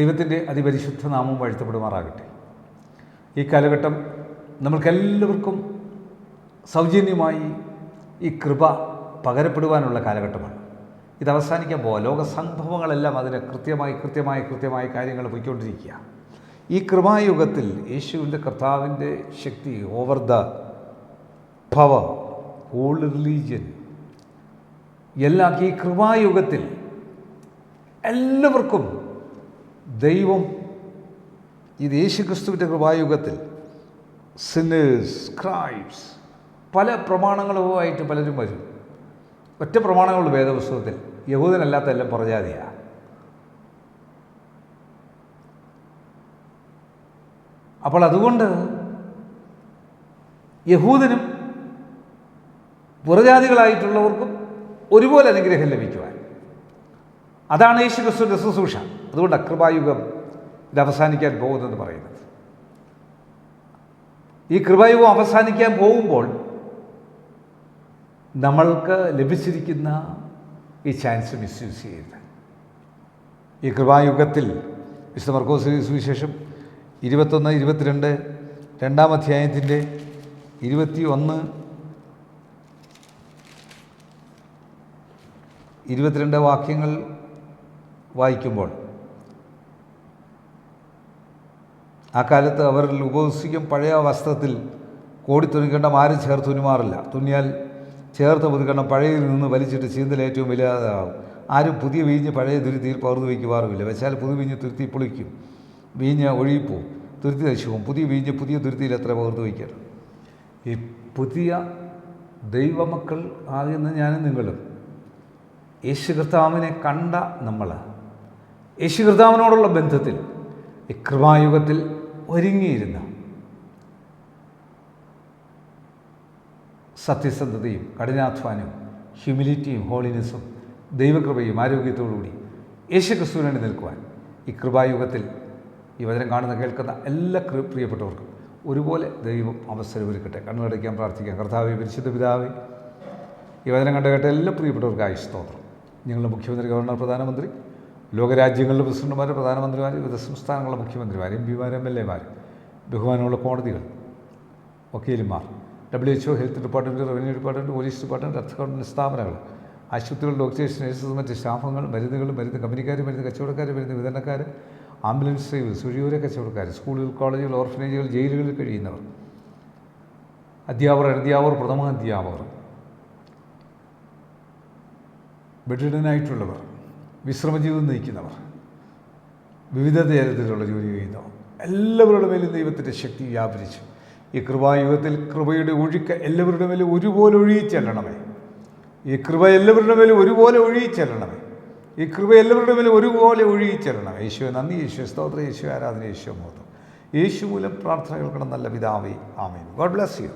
ദൈവത്തിന്റെ അതിപരിശുദ്ധ നാമം വാഴ്ത്തപ്പെടുമാറാകട്ടെ. ഈ കാലഘട്ടം നമ്മൾക്കെല്ലാവർക്കും സൗജന്യമായി ഈ കൃപ പകരപ്പെടുവാനുള്ള കാലഘട്ടമാണ്. ഇത് അവസാനിക്കാൻ പോവുക ലോക സംഭവങ്ങളെല്ലാം അതിന് കൃത്യമായി കൃത്യമായി കൃത്യമായി കാര്യങ്ങൾ പോയിക്കൊണ്ടിരിക്കുക. ഈ കൃപായുഗത്തിൽ യേശുവിന്റെ കർത്താവിന്റെ ശക്തി over the power all religion എല്ലാം ഈ കൃപായുഗത്തിൽ എല്ലാവർക്കും ദൈവം ഇത് യേശു ക്രിസ്തുവിന്റെ കൃപായുഗത്തിൽ സിന്നേഴ്സ് ക്രൈബ്സ് പല പ്രമാണങ്ങളുമായിട്ട് പലരും വരും. ഒറ്റ പ്രമാണങ്ങളുള്ള വേദപുസ്തകത്തിൽ. യഹൂദനല്ലാത്ത എല്ലാം പ്രജാതിയാണ് അപ്പോൾ അതുകൊണ്ട് യഹൂദനും പുറജാതികളായിട്ടുള്ളവർക്കും ഒരുപോലെ അനുഗ്രഹം ലഭിക്കുവാൻ അതാണ് യേശു ക്രിസ്തുവിന്റെ ശുശ്രൂഷ. അതുകൊണ്ട് അകൃപായുഗം ഇത് അവസാനിക്കാൻ പോകുന്നെന്ന് പറയുന്നത്. ഈ കൃപായുഗം അവസാനിക്കാൻ പോകുമ്പോൾ നമ്മൾക്ക് ലഭിച്ചിരിക്കുന്ന ഈ ചാൻസ് മിസ്യൂസ് ചെയ്യരുത്. ഈ കൃപായുഗത്തിൽ വിശുദ്ധ മർക്കോസ് സുവിശേഷം ഇരുപത്തൊന്ന് ഇരുപത്തിരണ്ട് രണ്ടാം അധ്യായത്തിന്റെ ഇരുപത്തി ഒന്ന് ഇരുപത്തിരണ്ട് വാക്യങ്ങൾ വായിക്കുമ്പോൾ. ആ കാലത്ത് അവർ ഉപവസിക്കും പഴയ വസ്ത്രത്തിൽ കോടി തുണിക്കണ്ടം ആരും ചേർത്ത് തുന്നിമാറില്ല തുന്നിയാൽ ചേർത്ത് പുതുക്കണം പഴയതിൽ നിന്ന് വലിച്ചിട്ട് ചീന്തൽ ഏറ്റവും വലിയതാകും ആരും പുതിയ വീഞ്ഞ് പഴയ തുരുത്തിയിൽ പകർന്നു വയ്ക്കുവാറുമില്ല വെച്ചാൽ പുതു വീഞ്ഞ് തുരുത്തി പൊളിക്കും വീഞ്ഞ് ഒഴുകിപ്പോവും തുരുത്തി നശിവും പുതിയ വീഞ്ഞ് പുതിയ തുരുത്തിയിൽ എത്ര പകർന്നു വയ്ക്കണം ഈ പുതിയ ദൈവമക്കൾ ആകുന്ന ഞാനും നിങ്ങളും യേശു കർത്താവിനെ കണ്ട നമ്മൾ യേശു കർത്താവിനോടുള്ള ബന്ധത്തിൽ ഈ കൃപായുഗത്തിൽ ഒരുങ്ങിയിരുന്ന സത്യസന്ധതയും കഠിനാധ്വാനവും ഹ്യൂമിലിറ്റിയും ഹോളിനെസ്സും ദൈവകൃപയും ആരോഗ്യത്തോടുകൂടി യേശു ക്രിസ്തുവിന് വേണ്ടി നിൽക്കുവാൻ ഈ കൃപായുഗത്തിൽ ഈ വചനം കാണുന്ന കേൾക്കുന്ന എല്ലാ പ്രിയപ്പെട്ടവർക്കും ഒരുപോലെ ദൈവം അവസരം ഒരുക്കട്ടെ. കണ്ണുകടയ്ക്കാൻ പ്രാർത്ഥിക്കാം. കർത്താവെ പരിശുദ്ധ പിതാവേ ഈ വചനം കണ്ട കേട്ട എല്ലാ പ്രിയപ്പെട്ടവർക്കും ആയുഷ് സ്തോത്രം. ഞങ്ങളുടെ മുഖ്യമന്ത്രി ഗവർണർ പ്രധാനമന്ത്രി ലോകരാജ്യങ്ങളിലെ പ്രസിഡന്റുമാർ പ്രധാനമന്ത്രിമാർ വിവിധ സംസ്ഥാനങ്ങളിലെ മുഖ്യമന്ത്രിമാർ എം പിമാർ എം എൽ എമാർ ബഹുമാനമുള്ള കോടതികൾ വക്കീലുമാർ W H O health department revenue department police department government സ്ഥാപനങ്ങൾ ആശുപത്രികൾ ഡോക്ടേഴ്സ് നഴ്സസ് മറ്റ് സ്റ്റാഫുകൾ മരുന്നുകൾ മരുന്ന് കമ്പനിക്കാർ മരുന്ന് കച്ചവടക്കാർ മരുന്ന് വിതരണക്കാർ ആംബുലൻസ് ഡ്രൈവേഴ്സ് വഴിയോര കച്ചവടക്കാർ സ്കൂളുകൾ കോളേജുകൾ ഓർഫനേജുകൾ ജയിലുകളിൽ കഴിയുന്നവർ അധ്യാപകർ അധ്യാപകർ പ്രഥമ ബെഡിഡനായിട്ടുള്ളവർ വിശ്രമജീവിതം നയിക്കുന്നവർ വിവിധ തരത്തിലുള്ള ജോലി ചെയ്യുന്നവർ എല്ലാവരുടെ മേലും ദൈവത്തിന്റെ ശക്തി വ്യാപരിച്ചു ഈ കൃപായുഗത്തിൽ കൃപയുടെ ഒഴുക്ക് എല്ലാവരുടെ മേലും ഒരുപോലെ ഒഴുകി ചെല്ലണമേ ഈ കൃപ എല്ലാവരുടെ മേലും ഒരുപോലെ ഒഴുകി ചെല്ലണമേ ഈ കൃപ എല്ലാവരുടെ മേലും ഒരുപോലെ ഒഴുകി ചെല്ലണം യേശുവെ നന്ദി യേശു സ്തോത്ര യേശു ആരാധന യേശു മോഹം യേശു മൂലം പ്രാർത്ഥന കേൾക്കണം നല്ല പിതാവേ. ആമേൻ. God bless you.